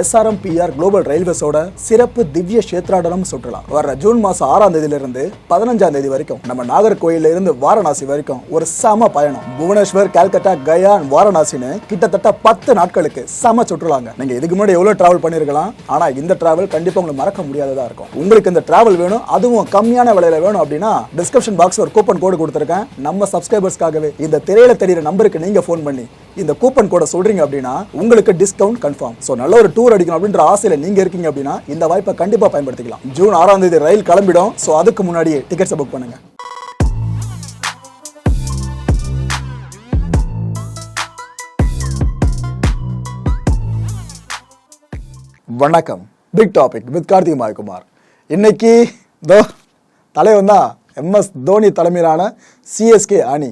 SRMPR global ரயில்வேஸோட சிறப்பு திவ்ய கஷேத்ராடனம் சுற்றுலா. வர ஜூன் மாசம் ஆறாம் தேதியிலிருந்து பதினஞ்சாம் தேதி வரைக்கும் நம்ம நாகர்கோயில்ல இருந்து வாரணாசி வரைக்கும் ஒரு சம பயணம். புவனேஸ்வர் கல்கட்டா கயா வாரணாசின்னு கிட்டத்தட்ட பத்து நாட்களுக்கு சம சுற்றுலாங்க. நீங்க இதுக்கு முன்னாடி எவ்வளவு டிராவல் பண்ணிருக்கலாம் ஆனா இந்த டிராவல் கண்டிப்பா உங்களுக்கு மறக்க முடியாததா இருக்கும். உங்களுக்கு இந்த டிராவல் வேணும் அதுவும் கம்மியான விலையில வேணும் அப்படின்னா டிஸ்கிரிப்ஷன் பாக்ஸ் ஒரு கூப்பன் கோடு கொடுத்துருக்கேன். நம்ம சப்ஸ்கிரைபர்ஸ்க்காகவே இந்த திரையில தெரியுற நம்பருக்கு நீங்க ஃபோன் பண்ணி இந்த கூப்பன் கோட சொல்றீங்க அப்படின்னா உங்களுக்கு டிஸ்கவுண்ட் கன்ஃபார்ம் ஸோ நல்ல ஒரு டூர் அடிக்கணும் அப்படின்ற ஆசையில நீங்க இருக்கீங்க அப்படின்னா இந்த வாய்ப்பை கண்டிப்பா பயன்படுத்திக்கலாம். ஜூன் ஆறாம் தேதி ரயில் கிளம்பிடும். ஸோ அதுக்கு முன்னாடியே டிக்கெட்ஸை புக் பண்ணுங்க. வணக்கம். Big topic with Karthik Mayakumar இன்னைக்கு தோ தலைவன் தான் எம்எஸ் தோனி தலைமையிலான சிஎஸ்கே அணி.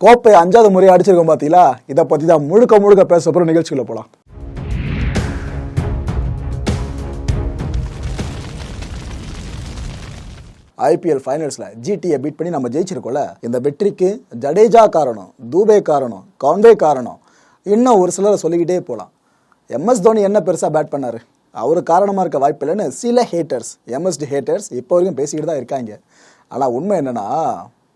கோப்பை அஞ்சாவது முறையை அடிச்சிருக்கோம் பார்த்தீங்களா இதை பற்றி தான் முழுக்க முழுக்க பேச போகிற நிகழ்ச்சிகளை போகலாம் ஐபிஎல் ஃபைனல்ஸில் ஜிடியை பீட் பண்ணி நம்ம ஜெயிச்சிருக்கோம்ல? இந்த வெற்றிக்கு ஜடேஜா காரணம் தூபே காரணம் கான்வே காரணம். இன்னும் ஒரு சிலரை சொல்லிக்கிட்டே போகலாம் எம்எஸ் தோனி என்ன பெருசாக பேட் பண்ணாரு? அவர் காரணமாக இருக்க வாய்ப்பு இல்லைன்னு சில ஹேட்டர்ஸ் எம்எஸ்டி ஹேட்டர்ஸ் இப்போ வரைக்கும் பேசிக்கிட்டு தான் இருக்காங்க. ஆனால் உண்மை என்னென்னா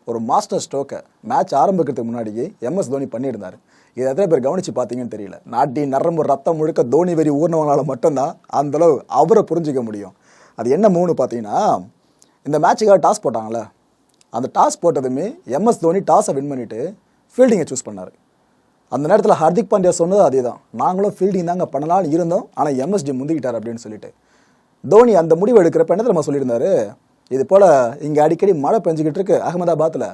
ஒரு மாஸ்டர் ஸ்ட்ரோக்கை மேட்ச் ஆரம்பிக்கிறதுக்கு முன்னாடியே எம்எஸ் தோனி பண்ணியிருந்தார். இது எத்தனை பேர் கவனிச்சு பார்த்தீங்கன்னு தெரியல. நாட்டி நரம்பு ரத்தம் முழுக்க தோனி வெறி ஊர்னவனால மட்டும்தான் அந்தளவு அவரை புரிஞ்சிக்க முடியும். அது என்ன மூணு பார்த்தீங்கன்னா இந்த மேட்சுக்காக டாஸ் போட்டாங்கள்ல அந்த டாஸ் போட்டதுமே எம்எஸ் தோனி டாஸை வின் பண்ணிவிட்டு ஃபீல்டிங்கை சூஸ் பண்ணார். அந்த நேரத்தில் ஹர்திக் பாண்டியா சொன்னது அதே தான் நாங்களும் ஃபீல்டிங் தாங்க பண்ணலாம்னு இருந்தோம் ஆனால் எம்எஸ்டி முந்திக்கிட்டார் அப்படின்னு சொல்லிட்டு. தோனி அந்த முடிவு எடுக்கிறப்ப என்ன தெரியுமா சொல்லியிருந்தாரு? இது போல் இங்கே அடிக்கடி மழை பெஞ்சிக்கிட்டு இருக்கு அகமதாபாத்தில்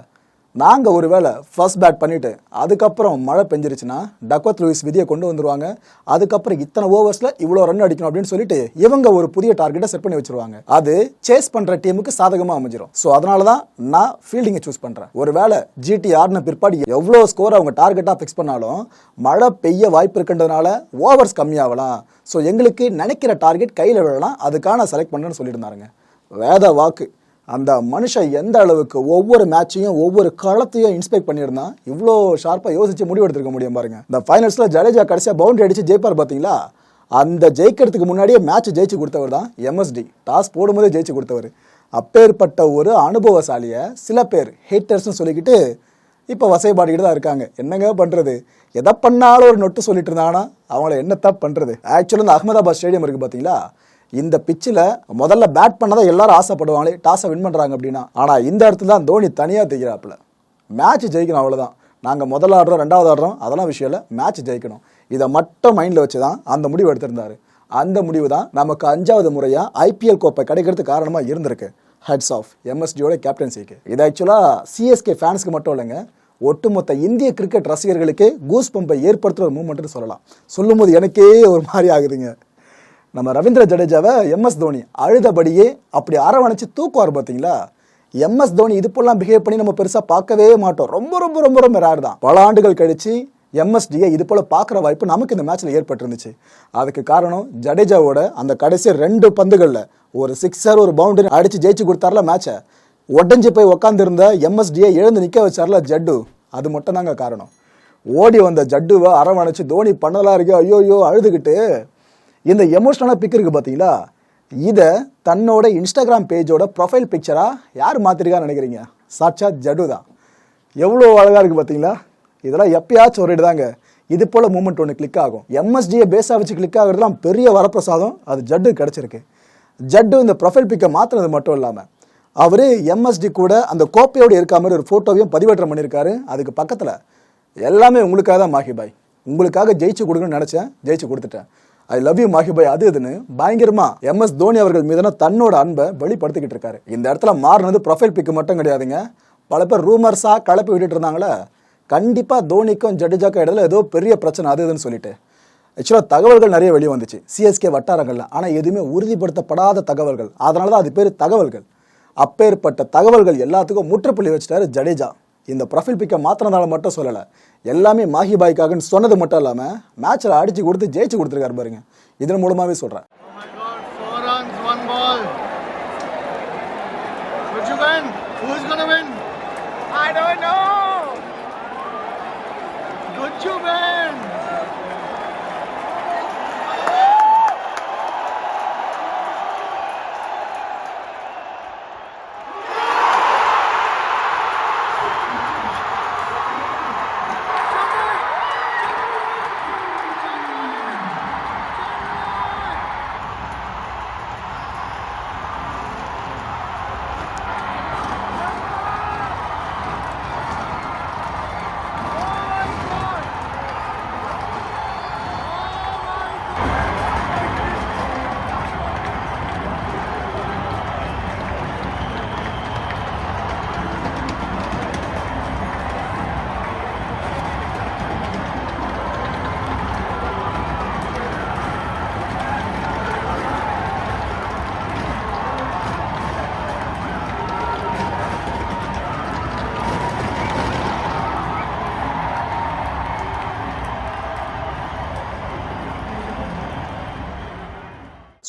நாங்கள் ஒரு வேளை ஃபர்ஸ்ட் பேட் பண்ணிவிட்டு அதுக்கப்புறம் மழை பெஞ்சிருச்சுன்னா டக்வத் லூயிஸ் விதியை கொண்டு வந்துருவாங்க. அதுக்கப்புறம் இத்தனை ஓவர்ஸில் இவ்வளோ ரன் அடிக்கணும் அப்படின்னு சொல்லிட்டு இவங்க ஒரு புதிய டார்கெட்டை செட் பண்ணி வச்சிருவாங்க. அது சேஸ் பண்ணுற டீமுக்கு சாதகமாக அமைஞ்சிரும். ஸோ அதனால தான் நான் ஃபீல்டிங்கை சூஸ் பண்ணுறேன் ஒரு வேளை ஜிடி ஆடின பிற்பாடு எவ்வளோ ஸ்கோர் அவங்க டார்கெட்டாக ஃபிக்ஸ் பண்ணாலும் மழை பெய்ய வாய்ப்பு இருக்கின்றதுனால ஓவர்ஸ் கம்மியாகலாம். ஸோ எங்களுக்கு நினைக்கிற டார்கெட் கையில் விழலாம். அதுக்கான செலக்ட் பண்ணுறேன்னு சொல்லியிருந்தாருங்க வேத வாக்கு. அந்த மனுஷன் எந்த அளவுக்கு ஒவ்வொரு மேட்சையும் ஒவ்வொரு களத்தையும் இன்ஸ்பெக்ட் பண்ணியிருந்தான் இவ்வளோ ஷார்ப்பாக யோசிச்சு முடிவெடுத்துருக்க முடியும் பாருங்க. இந்த ஃபைனல்ஸில் ஜடேஜா கடைசியாக பவுண்டரி அடிச்சு ஜெயிப்பார் பார்த்தீங்களா? அந்த ஜெயிக்கிறதுக்கு முன்னாடியே மேட்ச் ஜெயிச்சு கொடுத்தவர் தான் எம்எஸ்டி டாஸ் போடும்போதே ஜெயிச்சு கொடுத்தவர். அப்பேற்பட்ட ஒரு அனுபவசாலியை சில பேர் ஹேட்டர்ஸ்னு சொல்லிக்கிட்டு இப்போ வசைபாடிக்கிட்டு தான் இருக்காங்க. என்னங்க பண்ணுறது எதை பண்ணாலும் ஒரு நொட்டு சொல்லிட்டு இருந்தாங்கன்னா அவங்கள என்னத்தான் பண்ணுறது ஆக்சுவலாக இந்த அகமதாபாத் ஸ்டேடியம் இருக்குது பார்த்தீங்களா? இந்த பிச்சில் முதல்ல பேட் பண்ணதான் எல்லாரும் ஆசைப்படுவாங்களே டாஸை வின் பண்ணுறாங்க அப்படின்னா. ஆனால் இந்த இடத்துல தான் தோனி தனியாக தெரிகிறாப்புல மேட்ச் ஜெயிக்கணும் அவ்வளோதான் நாங்கள் முதல்ல ஆடுறோம் ரெண்டாவது ஆடுறோம் அதெல்லாம் விஷயம் இல்லை. மேட்ச் ஜெயிக்கணும். இதை மட்டும் மைண்டில் வச்சு தான் அந்த முடிவு எடுத்திருந்தார். அந்த முடிவு தான் நமக்கு அஞ்சாவது முறையாக ஐபிஎல் கோப்பை கிடைக்கிறதுக்கு காரணமாக இருந்திருக்கு. ஹெட்ஸ் ஆஃப் எம்எஸ்டியோட கேப்டன்சிக்கு இது ஆக்சுவலாக சிஎஸ்கே ஃபேன்ஸ்க்கு மட்டும் இல்லைங்க. ஒட்டுமொத்த இந்திய கிரிக்கெட் ரசிகர்களுக்கே கூஸ் பம்பை ஏற்படுத்துகிற ஒரு மூமெண்ட்னு சொல்லலாம். சொல்லும்போது எனக்கே ஒரு மாதிரி ஆகுதுங்க. நம்ம ரவீந்திர ஜடேஜாவை எம்எஸ் தோனி அழுதபடியே அப்படி அரவணைச்சு தூக்குவார் பார்த்தீங்களா? எம்எஸ் தோனி இது போலாம் பிஹேவ் பண்ணி நம்ம பெருசாக பார்க்கவே மாட்டோம். ரொம்ப ரொம்ப ரொம்ப ரொம்ப ரேர் தான். பல ஆண்டுகள் கழித்து எம்எஸ்டியை இது போல் பார்க்குற வாய்ப்பு நமக்கு இந்த மேட்ச்சில் ஏற்பட்டிருந்துச்சு. அதுக்கு காரணம் ஜடேஜாவோட அந்த கடைசி ரெண்டு பந்துகளில் ஒரு சிக்ஸர் ஒரு பவுண்டரி அடித்து ஜெயிச்சு கொடுத்தார்ல மேட்சை உடஞ்சி போய் உக்காந்துருந்த எம்எஸ்டியை எழுந்து நிற்க வச்சார்ல ஜட்டு. அது மட்டும் தாங்க காரணம். ஓடி வந்த ஜட்டுவை அரவணைச்சு தோனி பண்ணலாம் இருக்கு ஐயோ ஐயோ அழுதுகிட்டு இந்த எமோஷனலான பிக் இருக்கு பார்த்தீங்களா இதை தன்னோட இன்ஸ்டாகிராம் பேஜோட ப்ரொஃபைல் பிக்சராக யார் மாற்றிருக்கான்னு நினைக்கிறீங்க? சாட்சாத் ஜடு தான். எவ்வளோ அழகாக இருக்குது பார்த்தீங்களா இதெல்லாம் எப்பயாச்சும் ஒரு தாங்க. இது போல் மூமெண்ட் ஒன்று கிளிக் ஆகும். எம்எஸ்டியை பேஸாக வச்சு கிளிக் ஆகுறதுலாம் பெரிய வரப்பிரசாதம். அது ஜட்டு கிடச்சிருக்கு. ஜட்டு இந்த ப்ரொஃபைல் பிக்கை மாற்றினது மட்டும் இல்லாமல் அவர் எம்எஸ்டி கூட அந்த கோப்பையோடு இருக்க மாதிரி ஒரு ஃபோட்டோவையும் பதிவேற்றம் பண்ணியிருக்காரு அதுக்கு பக்கத்தில் எல்லாமே உங்களுக்காக தான் மாஹி பாய். உங்களுக்காக ஜெயிச்சு கொடுக்கணும்னு நினச்சேன். ஜெயிச்சு கொடுத்துட்டேன். ஐ லவ் யூ மாஹிபாய் அது இதுன்னு பயங்கரமா எம்எஸ் தோனி அவர்கள் மீதான தன்னோட அன்பை வெளிப்படுத்திக்கிட்டு இருக்காரு. இந்த இடத்துல மாறினது ப்ரொஃபைல் பிக்கு மட்டும் கிடையாதுங்க. பல பேர் ரூமர்ஸாக கலப்பி விட்டுட்டு இருந்தாங்களே கண்டிப்பாக தோனிக்கும் ஜடேஜாக்கும் இடத்துல ஏதோ பெரிய பிரச்சனை அது இதுன்னு சொல்லிட்டு. ஆக்சுவலாக தகவல்கள் நிறைய வெளியே வந்துச்சு. சிஎஸ்கே வட்டாரங்களில். ஆனால் எதுவுமே உறுதிப்படுத்தப்படாத தகவல்கள். அதனால தான் அது பேர் தகவல்கள். அப்பேற்பட்ட தகவல்கள் எல்லாத்துக்கும் முற்றுப்புள்ளி வச்சிட்டாரு ஜடேஜா. இந்த ப்ரொஃபைல் பிக்கை மாத்திரனால மட்டும் சொல்லலை. எல்லாமே மாஹி பாய்க்காகன்னு சொன்னது மட்டும் இல்லாமல் மேட்ச்சில் அடிச்சு கொடுத்து ஜெயிச்சு கொடுத்துருக்காரு பாருங்க. இதன் மூலமாகவே சொல்கிறேன் Oh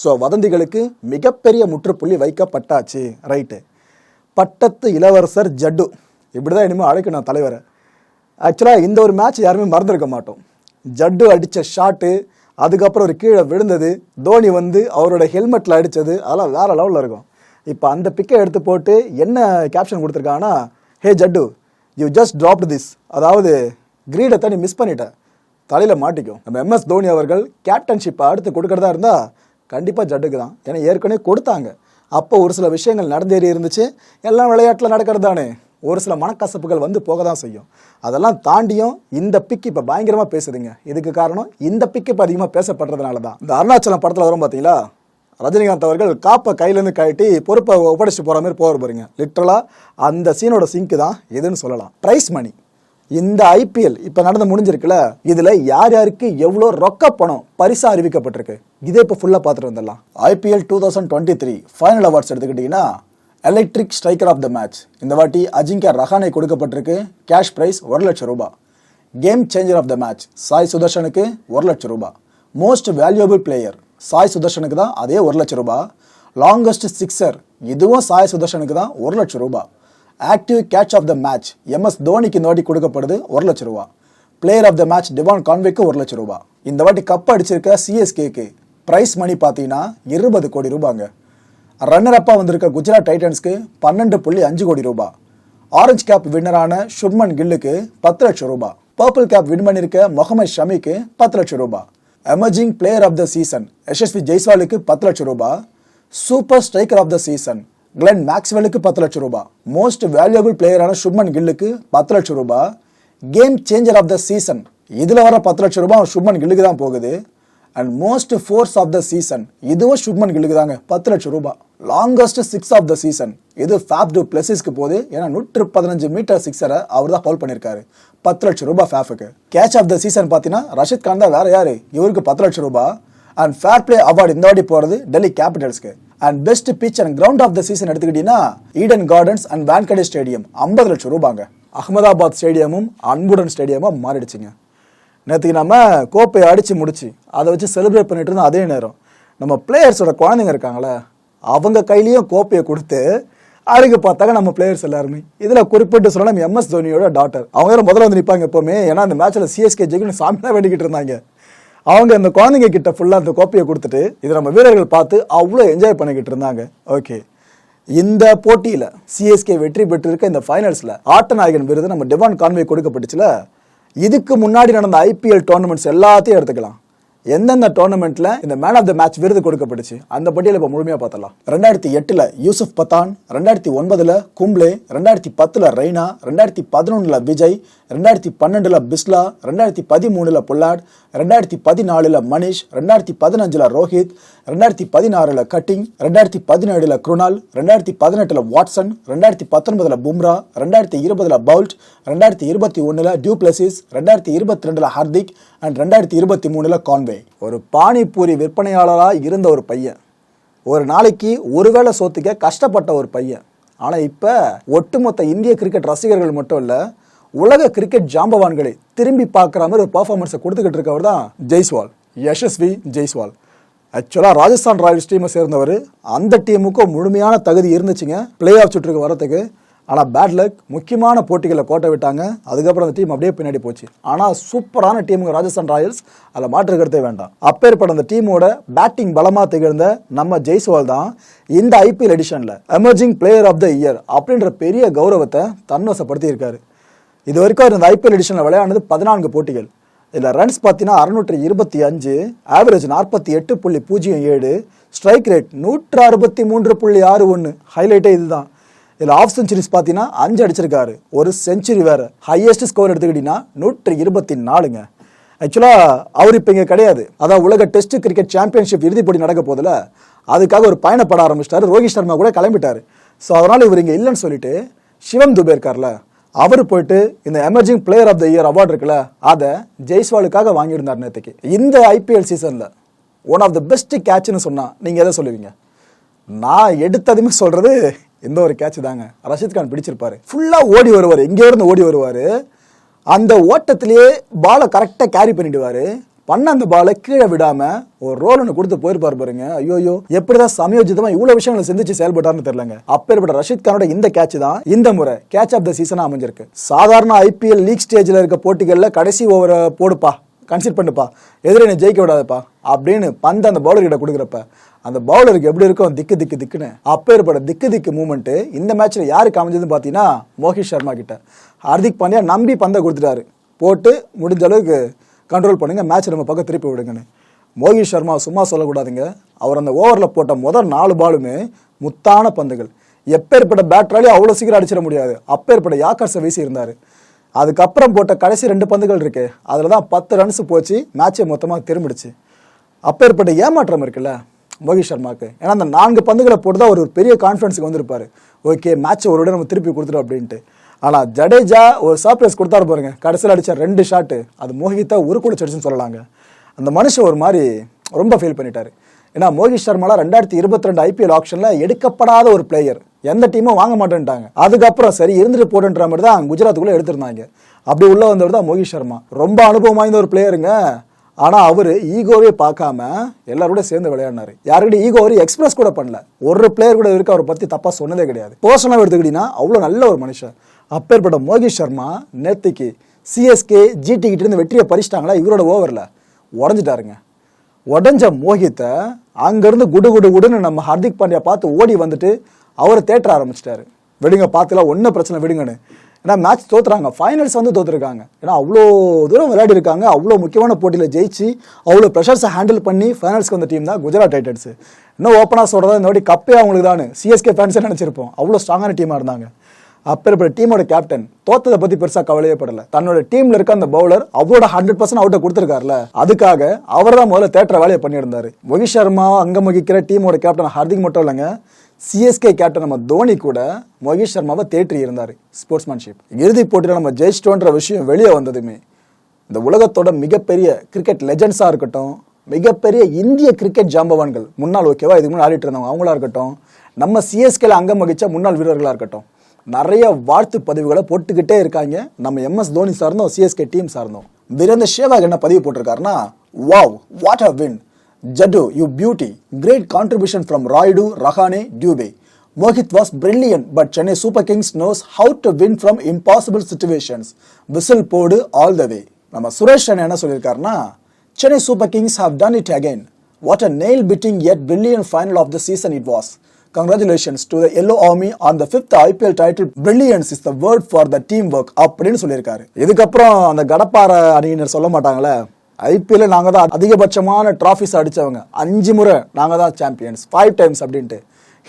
ஸோ வதந்திகளுக்கு மிகப்பெரிய முற்றுப்புள்ளி வைக்கப்பட்டாச்சு. ரைட்டு பட்டத்து இளவரசர் ஜட்டு. இப்படி தான் இனிமேல் அழைக்கணும் தலைவரை. ஆக்சுவலாக இந்த ஒரு மேட்ச் யாருமே மறந்துருக்க மாட்டோம். ஜட்டு அடித்த ஷாட்டு அதுக்கப்புறம் ஒரு கீழே விழுந்தது. தோனி வந்து அவரோட ஹெல்மெட்டில் அடித்தது அதெல்லாம் வேறு லெவலில் இருக்கும். இப்போ அந்த பிக்கை எடுத்து போட்டு என்ன கேப்ஷன் கொடுத்துருக்காங்கன்னா hey Jaddu you just dropped this அதாவது கிரீடை தனி மிஸ் பண்ணிட்ட. தலையில் மாட்டிக்கும். நம்ம எம்எஸ் தோனி அவர்கள் கேப்டன்ஷிப்பை அடுத்து கொடுக்கறதா இருந்தால் கண்டிப்பாக ஜட்டுக்கு தான். ஏன்னா ஏற்கனவே கொடுத்தாங்க. அப்போ ஒரு சில விஷயங்கள் நடந்தேறி இருந்துச்சு. எல்லாம் விளையாட்டில் நடக்கிறது தானே ஒரு சில மனக்கசப்புகள் வந்து போக தான் செய்யும். அதெல்லாம் தாண்டியும் இந்த பிக் இப்போ பயங்கரமாக பேசுதுங்க. இதுக்கு காரணம் இந்த பிக் இப்போ அதிகமாக பேசப்படுறதுனால தான் இந்த அருணாச்சலம் படத்தில் வரும் பார்த்தீங்களா ரஜினிகாந்த் அவர்கள் காப்பை கையிலேருந்து கழட்டி பொறுப்பை ஒப்படைச்சு போகிற மாதிரி போகிற பாருங்க. லிட்ரலாக அந்த சீனோட சிங்க் தான் எதுன்னு சொல்லலாம். ப்ரைஸ் மணி இந்த ஐபிஎல் இப்போ நடந்து முடிஞ்சிருக்குல்ல. இதில் யார் யாருக்கு எவ்வளோ ரொக்க பணம் பரிசாக அறிவிக்கப்பட்டிருக்கு? இதே இப்போ ஃபுல்லாக பார்த்துட்டு வந்துடலாம். IPL two thousand twenty three final awards எடுத்துக்கிட்டிங்கன்னா electric striker of the match இந்த வாட்டி அஜிங்கியா ரஹானே கொடுக்கப்பட்டிருக்கு. கேஷ் ப்ரைஸ் ஒரு லட்சம் ரூபாய் game changer of the match Sai சுதர்ஷனுக்கு ஒரு லட்சம் ரூபாய் மோஸ்ட் வேல்யூபிள் பிளேயர் சாய் சுதர்ஷனுக்கு தான் அதே ஒரு லட்சம் ரூபாய் லாங்கஸ்ட் சிக்ஸர் இதுவும் சாய் சுதர்ஷனுக்கு தான் ஒரு லட்சம் ரூபாய் active catch of the match MS தோனிக்கு இந்த வாட்டி கொடுக்கப்படுது ஒரு லட்சம் ரூபாய் player of the match Devon கான்வேக்கு ஒரு லட்சம் ரூபாய் இந்த வாட்டி கப் அடிச்சிருக்க சிஎஸ்கேக்கு ப்ரைஸ் மணி பார்த்தீங்கன்னா இருபது கோடி ரூபாங்க. ரன்னர் அப்பா வந்திருக்க குஜராத் டைட்டன்ஸ்க்கு பன்னெண்டு புள்ளி அஞ்சு கோடி ரூபாய் ஆரஞ்சு கேப் வின்னரான சுப்மன் கில்லுக்கு பத்து லட்சம் ரூபாய் பர்பிள் கேப் வின் பண்ணியிருக்க முகமது ஷமிக்கு பத்து லட்சம் ரூபாய் emerging player of the season எஸ்எஸ்வி ஜெய்ஸ்வாலுக்கு பத்து லட்சம் ரூபாய் super striker of the season Glenn மேக்ஸ்வெலுக்கு பத்து லட்சம் ரூபாய் மோஸ்ட் வேல்யூபிள் பிளேயரான சுப்மன் கில்லுக்கு பத்து லட்சம் ரூபாய் game changer of the season இதில் வர பத்து லட்சம் ரூபாய் சுப்மன் கில்லுக்கு தான் போகுது. And most fours of the season இதுவும் சுப்மன் கில்லுக்கு தாங்க பத்து லட்சம் ரூபாய் longest six of the season இது ஃபேப் டு பிளஸிஸ்க்கு போகுது. ஏன்னா நூற்று பதினஞ்சு மீட்டர் சிக்ஸரை அவர் தான் ஹோல் பண்ணியிருக்காரு பத்து லட்சம் ரூபாய் ஃபேஃபுக்கு கேட்ச் ஆஃப் த சீசன் பார்த்தீங்கன்னா ரஷித் கான் தான் வேற யாரு? இவருக்கு பத்து லட்சம் ரூபாய் அண்ட் ஃபேர் பிளே அவார்டு இந்த வாட்டி போகிறது Delhi கேபிட்டல்ஸ்க்கு and best pitch and ground of the season எடுத்துக்கிட்டீங்கன்னா Eden Gardens and Wankhede stadium ஐம்பது லட்சம் ரூபாங்க. அகமதாபாத் ஸ்டேடியமும் அன்புடன் ஸ்டேடியமும் மாறிடுச்சுங்க. நேற்றுக்கு நம்ம கோப்பையை அடித்து முடிச்சு அதை வச்சு செலிப்ரேட் பண்ணிட்டு இருந்தோம் அதே நேரம் நம்ம பிளேயர்ஸோட குழந்தைங்க இருக்காங்களே அவங்க கையிலையும் கோப்பையை கொடுத்து அழகு பார்த்தாங்க நம்ம பிளேயர்ஸ் எல்லாருமே. இதில் குறிப்பிட்டு சொல்லலாம் எம்எஸ் தோனியோட டாட்டர் அவங்க யாரும் முதல்ல வந்து நிற்பாங்க எப்போவுமே ஏன்னா அந்த மேட்ச்சில் சிஎஸ்கே ஜெயிக்கணும் சாமி தான் வேண்டிக்கிட்டு இருந்தாங்க. அவங்க அந்த குழந்தைங்க கிட்ட ஃபுல்லாக அந்த கோப்பையை கொடுத்துட்டு இதை நம்ம வீரர்கள் பார்த்து அவ்வளோ என்ஜாய் பண்ணிக்கிட்டு இருந்தாங்க. ஓகே இந்த போட்டியில் சிஎஸ்கே வெற்றி பெற்றிருக்க இந்த ஃபைனல்ஸில் ஆட்ட நாயகன் விருது நம்ம டெவான் கான்வே கொடுக்கப்பட்டுச்சுல இதுக்கு முன்னாடி நடந்த ஐபிஎல் டோர்னமெண்ட்ஸ் எல்லாத்தையும் எடுத்துக்கலாம். எந்தெந்த டோர்னமெண்ட்ல இந்த மேன் ஆஃப் த மேட்ச் விருது கொடுக்கப்பட்டுச்சு அந்த பட்டியலை இப்போ முழுமையாக பார்த்தலாம் ரெண்டாயிரத்தி எட்டில் யூசுப் பத்தான் ரெண்டாயிரத்தி ஒன்பதுல கும்ப்ளே ரெண்டாயிரத்தி பத்தில் ரெய்னா ரெண்டாயிரத்தி பதினொன்றில் விஜய் ரெண்டாயிரத்தி பன்னெண்டில் பிஸ்லா ரெண்டாயிரத்தி பதிமூணில் பொல்லாட் ரெண்டாயிரத்தி பதினாலில் மணிஷ் ரெண்டாயிரத்தி பதினஞ்சில் ரோஹித் ரெண்டாயிரத்தி பதினாறில் கட்டிங் ரெண்டாயிரத்தி பதினேழில் குருணால் ரெண்டாயிரத்தி பதினெட்டில் வாட்சன் ரெண்டாயிரத்தி பத்தொன்பதில் பும்ரா ரெண்டாயிரத்தி இருபதில் பவுல்ட் ரெண்டாயிரத்தி இருபத்தி ஒன்றில் டியூப்ளசிஸ் ரெண்டாயிரத்தி இருபத்தி ரெண்டில் ஹார்திக் அண்ட் ரெண்டாயிரத்தி இருபத்தி மூணில் கான்வே. ஒரு பானிபூரி விற்பனையாளராக இருந்த ஒரு பையன். ஒரு நாளைக்கு ஒருவேளை சோத்துக்க கஷ்டப்பட்ட ஒரு பையன். ஆனால் இப்போ ஒட்டுமொத்த இந்திய கிரிக்கெட் ரசிகர்கள் மட்டும் இல்லை உலக கிரிக்கெட் ஜாம்பவான்களை திரும்பி பார்க்குற மாதிரி ஒரு பர்ஃபார்மன்ஸை கொடுத்துக்கிட்டு இருக்கவர் தான் ஜெய்ஸ்வால். யஷஸ்வி ஜெய்ஸ்வால். ஆக்சுவலாக ராஜஸ்தான் ராயல்ஸ் டீமை சேர்ந்தவர். அந்த டீமுக்கும் முழுமையான தகுதி இருந்துச்சுங்க. பிளே ஆஃப் சுற்றுக்கு வரத்துக்கு ஆனால் பேட் லக் முக்கியமான போட்டிகளை கோட்டை விட்டாங்க. அதுக்கப்புறம் அந்த டீம் அப்படியே பின்னாடி போச்சு. ஆனால் சூப்பரான டீமுங்க ராஜஸ்தான் ராயல்ஸ் அதில் மாற்று கருத்தே வேண்டாம். அப்பேற்பட்ட அந்த டீமோட பேட்டிங் பலமாக திகழ்ந்த நம்ம ஜெய்ஸ்வால் தான் இந்த IPL எடிஷனில் emerging player of the year அப்படின்ற பெரிய கௌரவத்தை தன்வசப்படுத்தியிருக்காரு. இது வரைக்கும் அவர் இந்த ஐபிஎல் எடிஷனில் விளையாடுனது பதினான்கு போட்டிகள். இதில் ரன்ஸ் பார்த்தீங்கன்னா அறுநூற்றி இருபத்தி அஞ்சு ஆவரேஜ் நாற்பத்தி எட்டு புள்ளி பூஜ்ஜியம் ஏழு ஸ்ட்ரைக் ரேட் நூற்று அறுபத்தி மூன்று புள்ளி ஆறு ஒன்று ஹைலைட்டே இதுதான். இதில் ஆஃப் செஞ்சுரிஸ் பார்த்தீங்கன்னா அஞ்சு அடிச்சிருக்காரு. ஒரு செஞ்சுரி வேறு. ஹையஸ்ட் ஸ்கோர் எடுத்துக்கிட்டீங்கன்னா நூற்றி இருபத்தி நாலுங்க ஆக்சுவலாக அவர் இப்போ இங்கே கிடையாது. அதான் உலக டெஸ்ட் கிரிக்கெட் சாம்பியன்ஷிப் இறுதிப் நடக்க போதில் அதுக்காக ஒரு பயணப்பட ஆரம்பிச்சிட்டாரு. ரோஹித் சர்மா கூட கிளம்பிட்டாரு. ஸோ அதனால் இவர் இங்கே இல்லைன்னு சொல்லிட்டு சிவம் துபே இருக்கார்ல அவர் போயிட்டு இந்த emerging player of the year award இருக்குல்ல அதை ஜெய்ஸ்வாலுக்காக வாங்கியிருந்தார் நேற்றுக்கு இந்த ஐபிஎல் சீசனில் ஒன் ஆஃப் த பெஸ்ட் கேட்ச்னு சொன்னால் நீங்கள் எதை சொல்லுவீங்க? நான் எடுத்ததுமே சொல்கிறது எந்த ஒரு கேட்ச் தாங்க. ரஷித் கான் பிடிச்சிருப்பாரு. ஃபுல்லாக ஓடி வருவார். இங்கேருந்து ஓடி வருவார். அந்த ஓட்டத்திலேயே பாலை கரெக்டாக கேரி பண்ணிடுவார். பண்ண அந்த பாலை கீழே விடாமல் ஒரு ரோல் ஒன்று கொடுத்து போயிருப்பாரு பாருங்க. ஐயோயோ எப்படிதான் சமயோஜிதமாக இவ்வளோ விஷயங்களை சிந்திச்சு செயல்பட்டார்னு தெரியலங்க. அப்பேற்பட்ட ரஷித் கானோட இந்த கேட்ச் தான் இந்த முறை கேட்ச் ஆஃப் த சீசனாக அமைஞ்சிருக்கு. சாதாரண ஐபிஎல் லீக் ஸ்டேஜில் இருக்க போட்டிகளில் கடைசி ஓவரை போடுப்பா. கன்சிட் பண்ணுப்பா. எதிரணை ஜெயிக்க விடாதப்பா. அப்படின்னு பந்து அந்த பவுலர் கிட்ட கொடுக்குறப்ப அந்த பவுலருக்கு எப்படி இருக்கும் திக்கு திக்கு திக்குன்னு அப்பேற்பட்ட திக்கு திக்கு மூமெண்ட் இந்த மேட்ச்சில் யாருக்கு அமைஞ்சதுன்னு பார்த்தீங்கன்னா மோஹித் சர்மா கிட்ட. ஹார்திக் பாண்டியா நம்பி பந்தை கொடுத்துட்டாரு. போட்டு முடிஞ்ச அளவுக்கு கண்ட்ரோல் பண்ணுங்கள் மேட்ச் நம்ம பக்கம் திருப்பி விடுங்கன்னு. மோகிஷ் சர்மா சும்மா சொல்லக்கூடாதுங்க. அவர் அந்த ஓவரில் போட்ட முதல் நாலு பாலுமே முத்தான பந்துகள். எப்பேற்பட்ட பேட்டராலையும் அவ்வளோ சீக்கிரம் அடிச்சிட முடியாது. அப்பேற்பட்ட யாக்கர்ஸை வீசி இருந்தார் அதுக்கப்புறம் போட்ட கடைசி ரெண்டு பந்துகள் இருக்கு. அதில் தான் பத்து ரன்ஸ் போச்சு மேட்சை மொத்தமாக திரும்பிடுச்சு. அப்பேற்பட்ட ஏமாற்றம் இருக்குல்ல மோகித் சர்மாவுக்கு ஏன்னா அந்த நான்கு பந்துகளை போட்டு தான் ஒரு பெரிய கான்ஃபிடன்ஸுக்கு வந்திருப்பாரு. ஓகே மேட்ச் ஒரு விட நம்ம திருப்பி கொடுத்துருவோம் அப்படின்ட்டு. ஆனால் ஜடேஜா ஒரு சர்ப்ரைஸ் கொடுத்தாரு பாருங்க. கடைசியில் அடித்த ரெண்டு ஷாட்டு அது மோகித்தா உருக்குடி சடிச்சுன்னு சொல்லலாங்க. அந்த மனுஷன் ஒரு மாதிரி ரொம்ப ஃபீல் பண்ணிட்டாரு. ஏன்னா மோகித் சர்மாலாம் ரெண்டாயிரத்தி இருபத்தி ரெண்டு ஐபிஎல் ஆப்ஷனில் எடுக்கப்படாத ஒரு பிளேயர் எந்த டீமும் வாங்க மாட்டேன்ட்டாங்க. அதுக்கப்புறம் சரி இருந்துட்டு போடுன்ற மாதிரி தான் குஜராத்துக்குள்ளே எடுத்திருந்தாங்க. அப்படி உள்ள வந்தவர் தான் மோகித் சர்மா. ரொம்ப அனுபவம் வாய்ந்த ஒரு பிளேயருங்க ஆனா அவர் ஈகோவே பார்க்காம எல்லாரோட சேர்ந்து விளையாடினாரு. யாருக்கிட்ட ஈகோ அவர் எக்ஸ்பிரஸ் கூட பண்ணல. ஒரு பிளேயர் கூட இருக்கு அவரை பத்தி தப்பா சொன்னதே கிடையாது. பர்சனலாக எடுத்துக்கிட்டீங்கன்னா அவ்வளோ நல்ல ஒரு மனுஷன். அப்பேற்பட்ட மோகித் சர்மா நேத்திக்கு சிஎஸ்கே ஜிடி கிட்ட இருந்து வெற்றியை பறிச்சிட்டாங்களா? இவரோட ஓவர்ல உடஞ்சிட்டாருங்க. உடஞ்ச மோகித்தை அங்கேருந்து குடு குடு குடுன்னு நம்ம ஹர்திக் பாண்டியா பார்த்து ஓடி வந்துட்டு அவரை தேற்ற ஆரம்பிச்சிட்டாரு. விடுங்க பார்த்துலாம் ஒன்றும் பிரச்சனை விடுங்கன்னு. ஏன்னா மேட்ச் தோத்துறாங்க. ஃபைனல்ஸ் வந்து தோத்துருக்காங்க. ஏன்னா அவ்வளோ தூரம் விளையாடி இருக்காங்க. அவ்வளோ முக்கியமான போட்டியில் ஜெயிச்சு அவ்வளோ ப்ரெஷர்ஸை ஹேண்டில் பண்ணி ஃபைனல்ஸ்க்கு வந்த டீம் தான் குஜராத் டைட்டன்ஸ் இன்னும் ஓப்பனாக சொல்கிறதா இந்த வாட்டி கப்பே அவங்களுக்கு தான் சிஎஸ்கே ஃபேன்ஸே நினச்சிருப்போம். அவ்வளோ ஸ்ட்ராங்கான டீமாக இருந்தாங்க. அப்பேற்பட்ட டீமோட கேப்டன் தோத்ததை பத்தி பெருசா கவலையே படல. தன்னோட டீம்ல இருக்க அந்த பவுலர் அவரோட ஹண்ட்ரட் பர்சன்ட் அவுட்டை கொடுத்துருக்காருல. அதுக்காக அவர் தான் முதல்ல தேட்டர வேலையை பண்ணியிருந்தாரு. மோகித் சர்மா அங்கம் வகிக்கிற டீமோட கேப்டன் ஹார்திக் மட்டும் இல்லைங்க சிஎஸ்கே கேப்டன் நம்ம தோனி கூட மோகித் சர்மாவை தேற்றி இருந்தார். ஸ்போர்ட்ஸ்மேன்ஷிப் இறுதிப் போட்டியில் நம்ம ஜெயிச்சிட்டோன்ற விஷயம் வெளியே வந்ததுமே இந்த உலகத்தோட மிகப்பெரிய கிரிக்கெட் லெஜண்ட்ஸாக இருக்கட்டும் மிகப்பெரிய இந்திய கிரிக்கெட் ஜாம்பவான்கள் முன்னாள் ஓகேவா இதுக்கு முன்னாடி ஆடிட்டு இருந்தவங்க அவங்களா இருக்கட்டும் நம்ம சிஎஸ்கேல அங்கம் வகிச்ச முன்னாள் வீரர்களாக இருக்கட்டும் நிறைய வாழ்த்து பதிவுகளை போட்டுக்கிட்டே இருக்காங்க. நம்ம எம்எஸ் தோனி சார்ந்தோம் சிஎஸ்கே டீம் சார்ந்தோம் வீரேந்திர சேவாக் என்ன பதிவு போட்டிருக்காருன்னா wow what a win Jaddu you beauty great contribution from Rayudu Rahane Dube. Mohit was brilliant but Chennai Super Kings knows how to win from impossible situations whistle போடு all the way நம்ம சுரேஷ் ரெய்னா என்ன சொல்லியிருக்காருன்னா Chennai Super Kings have done it again what a nail biting at brilliant final of the season it was congratulations to the yellow army on the fifth IPL title brilliance is the word for the team work அப்படின்னு சொல்லியிருக்காரு. இதுக்கப்புறம் அந்த கடப்பாறை அணியினர் சொல்ல மாட்டாங்களே. IPL நாங்க தான் அதிகபட்சமான டிராஃபிஸ் அடிச்சவங்க. அஞ்சு முறை நாங்க தான் சாம்பியன்ஸ் ஃபைவ் டைம்ஸ் அப்படின்ட்டு.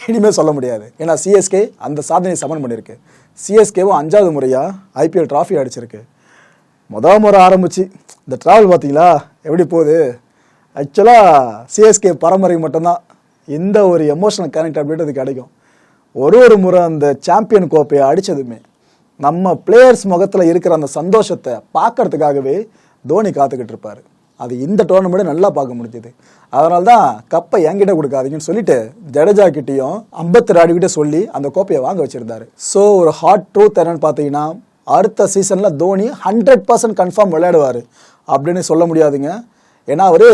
இனிமேல் சொல்ல முடியாது. ஏன்னா சிஎஸ்கே அந்த சாதனையை சமன் பண்ணியிருக்கு. சிஎஸ்கேவும் அஞ்சாவது முறையா ஐபிஎல் டிராஃபி அடிச்சிருக்கு. முதல் முறை ஆரம்பிச்சு. இந்த ட்ராவல் பார்த்தீங்களா? எப்படி போகுது? ஆக்சுவலாக சிஎஸ்கே பரம்பரை மட்டும்தான். இந்த ஒரு எமோஷனல் கனெக்ட் அப்படின்றது கிடைக்கும். ஒரு ஒரு முறை அந்த சாம்பியன் கோப்பையை அடித்ததுமே நம்ம பிளேயர்ஸ் முகத்தில் இருக்கிற அந்த சந்தோஷத்தை பார்க்கறதுக்காகவே தோனி காத்துக்கிட்டு இருப்பார். அது இந்த டோர்னமெண்ட் நல்லா பார்க்க முடிஞ்சது. அதனால தான் கப்பை என்கிட்ட கொடுக்காதீங்கன்னு சொல்லிட்டு ஜடேஜா கிட்டேயும் அம்பத்து ராடு கிட்ட சொல்லி அந்த கோப்பையை வாங்க வச்சிருந்தாரு. ஸோ ஒரு ஹாட் ட்ரூத் என்னன்னு பார்த்தீங்கன்னா அடுத்த சீசனில் தோனி ஹண்ட்ரட் பர்சன்ட் கன்ஃபார்ம் விளையாடுவார். அப்படின்னு சொல்ல முடியாதுங்க. ஏன்னா அவர்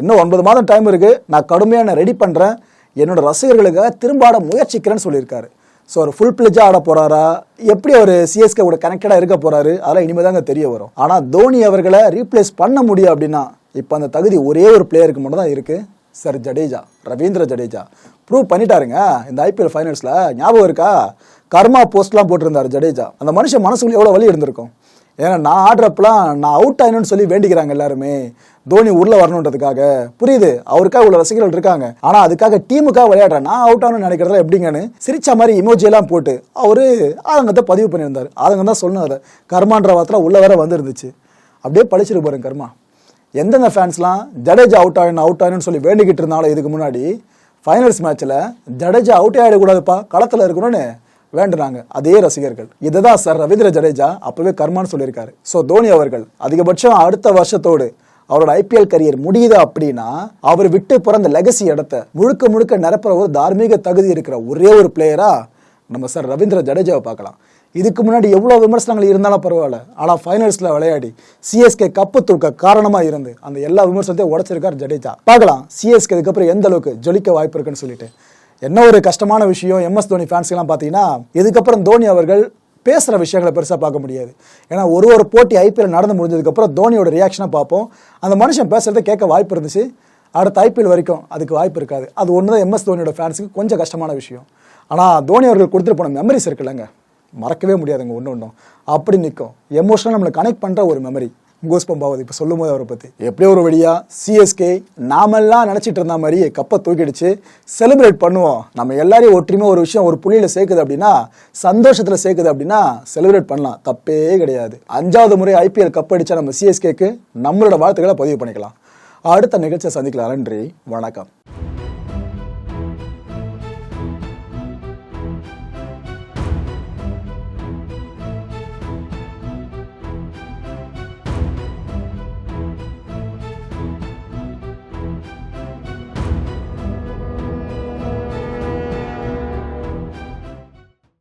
இன்னும் ஒன்பது மாதம் டைம் இருக்கு. நான் கடுமையாக நான் ரெடி பண்ணுறேன் என்னோட ரசிகர்களுக்காக திரும்ப ஆட முயற்சிக்கிறேன்னு சொல்லியிருக்காரு. ஸோ அவர் ஃபுல் பிளேஜாக ஆட போகிறாரா எப்படி அவர் சிஎஸ்கே கூட கனெக்டடாக இருக்க போகிறாரு அதெல்லாம் இனிமேல் தாங்க தெரிய வரும். ஆனால் தோனி அவர்களை ரீப்ளேஸ் பண்ண முடியும் அப்படின்னா இப்போ அந்த தகுதி ஒரே ஒரு பிளேயருக்கு மட்டும் தான் இருக்குது சார் ஜடேஜா ரவீந்திர ஜடேஜா. ப்ரூவ் பண்ணிட்டாருங்க. இந்த ஐபிஎல் ஃபைனல்ஸில் ஞாபகம் இருக்கா? கர்மா போஸ்ட்லாம் போட்டிருந்தார் ஜடேஜா. அந்த மனுஷன் மனசுக்குள்ள எவ்வளோ வலி இருந்திருக்கும்? ஏன்னா நான் ஆடுறப்பெல்லாம் நான் அவுட் ஆயினும்னு சொல்லி வேண்டிக்கிறாங்க எல்லாருமே. தோனி உள்ள வரணுன்றதுக்காக. புரியுது? அவருக்காக உள்ள ரசிகர்கள் இருக்காங்க. ஆனா அதுக்காக டீமுக்காக விளையாடுற நான் அவுட் ஆகணும்னு நினைக்கிறதா எப்படிங்கன்னு சிரிச்ச மாதிரி இமோஜி எல்லாம் போட்டு அவரு ஆதங்கத்தை பதிவு பண்ணியிருந்தாரு. ஆதங்கம் தான் சொன்னார் கர்மான்ற வார்த்தை உள்ள வர வந்துருந்துச்சு. அப்படியே படிச்சிட்டு பாருங்க கர்மா. எந்தெந்த ஃபேன்ஸ்லாம் ஜடேஜா அவுட் ஆகணும் அவுட் ஆகணும்னு சொல்லி வேண்டிக்கிட்டு இருந்தாலும் இதுக்கு முன்னாடி ஃபைனல்ஸ் மேட்ச்சில் ஜடேஜா அவுட்டே ஆகிடக்கூடாதுப்பா களத்தில் இருக்கணும்னு வேண்டுனாங்க. அதே ரசிகர்கள். இதுதான் சார் ரவீந்திர ஜடேஜா அப்பவே கர்மான்னு சொல்லியிருக்காரு. ஸோ தோனி அவர்கள் அதிகபட்சம் அடுத்த வருஷத்தோடு அவரோட ஐபிஎல் கரியர் முடியுது அப்படின்னா அவர் விட்டு பிறந்த லெகசி இடத்த முழுக்க முழுக்க நிரப்புற ஒரு தார்மீக தகுதி இருக்கிற ஒரே ஒரு பிளேயரா நம்ம சார் ரவீந்திர ஜடேஜாவை பார்க்கலாம். இதுக்கு முன்னாடி எவ்வளோ விமர்சனங்கள் இருந்தாலும் பரவாயில்ல. ஆனால் ஃபைனல்ஸில் விளையாடி சிஎஸ்கே கப்பு தூக்க காரணமாக இருந்து அந்த எல்லா விமர்சனத்தையும் உடச்சிருக்கார் ஜடேஜா. பார்க்கலாம் சிஎஸ்கே இதுக்கப்புறம் எந்த அளவுக்கு ஜொலிக்க வாய்ப்பு இருக்குன்னு சொல்லிட்டு. என்ன ஒரு கஷ்டமான விஷயம் எம்எஸ் தோனி ஃபேன்ஸ்க்கெல்லாம் பார்த்தீங்கன்னா இதுக்கப்புறம் தோனி அவர்கள் பேசுகிற விஷயங்களை பெருசாக பார்க்க முடியாது. ஏன்னா ஒரு ஒரு போட்டி ஐபிஎல் நடந்து முடிஞ்சதுக்கப்புறம் தோனியோட ரியாக்ஷனை பார்ப்போம். அந்த மனுஷன் பேசுகிறத கேட்க வாய்ப்பு இருந்துச்சு. அடுத்த ஐபிஎல் வரைக்கும் அதுக்கு வாய்ப்பு இருக்காது. அது ஒன்று தான் எம்எஸ் தோனியோட ஃபேன்ஸுக்கு கொஞ்சம் கஷ்டமான விஷயம். ஆனால் தோனி அவர்கள் கொடுத்துட்டு போன மெமரிஸ் இருக்குல்லங்க. மறக்கவே முடியாதுங்க ஒன்று ஒன்றும் அப்படி நிற்கும் எமோஷனல் நம்மளை கனெக்ட் பண்ணுற ஒரு மெமரி கோஸ்பம்பாவது இப்போ சொல்லும் போது அவரை பற்றி எப்படியோ ஒரு வழியாக சிஎஸ்கே நாமெல்லாம் நினச்சிட்டு இருந்த மாதிரி கப்பை தூக்கிடுச்சு. செலிப்ரேட் பண்ணுவோம். நம்ம எல்லாரையும் ஒற்றுமையாக ஒரு விஷயம் ஒரு புள்ளியில் சேர்க்குது அப்படின்னா சந்தோஷத்தில் சேர்க்குது அப்படின்னா செலிப்ரேட் பண்ணலாம். தப்பே கிடையாது. அஞ்சாவது முறை ஐபிஎல் கப் அடித்தா நம்ம சிஎஸ்கேக்கு நம்மளோட வாழ்த்துக்களை பதிவு பண்ணிக்கலாம். அடுத்த நிகழ்ச்சியை சந்திக்கலாம். நன்றி. வணக்கம்.